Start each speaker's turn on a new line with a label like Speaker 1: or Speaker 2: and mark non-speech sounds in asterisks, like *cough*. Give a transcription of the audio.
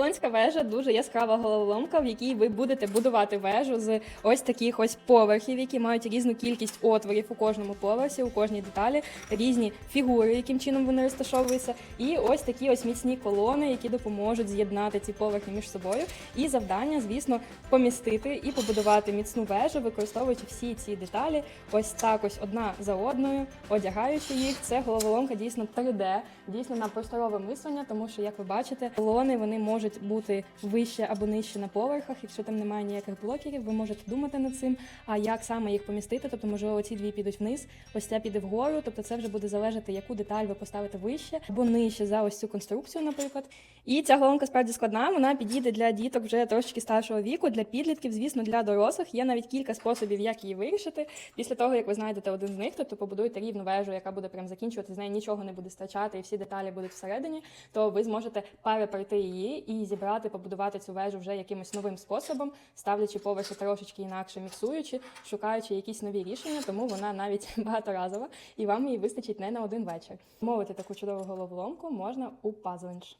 Speaker 1: Вавилонська вежа дуже яскрава головоломка, в якій ви будете будувати вежу з ось таких ось поверхів, які мають різну кількість отворів у кожному поверсі, у кожній деталі, різні фігури, яким чином вони розташовуються, і ось такі ось міцні колони, які допоможуть з'єднати ці поверхи між собою. І завдання, звісно, помістити і побудувати міцну вежу, використовуючи всі ці деталі, ось так ось одна за одною, одягаючи їх. Це головоломка дійсно 3D, дійсно на просторове мислення, тому що, як ви бачите, колони вони можуть бути вище або нижче на поверхах. Якщо там немає ніяких блокерів, ви можете думати над цим. А як саме їх помістити? Тобто, можливо, ці дві підуть вниз, ось ця піде вгору. Тобто, це вже буде залежати, яку деталь ви поставите вище або нижче за ось цю конструкцію, наприклад. І ця головоломка справді складна. Вона підійде для діток вже трошки старшого віку, для підлітків, звісно, для дорослих. Є навіть кілька способів, як її вирішити. Після того, як ви знайдете один з них, тобто побудуєте рівну вежу, яка буде прям закінчувати, з неї нічого не буде страчати, і всі деталі будуть всередині, то ви зможете перепройти її і зібрати, побудувати цю вежу вже якимось новим способом, ставлячи поверхи трошечки інакше, міксуючи, шукаючи якісь нові рішення, тому вона навіть *laughs* багаторазова, і вам її вистачить не на один вечір. Мовити таку чудову головоломку можна у Puzzlinch.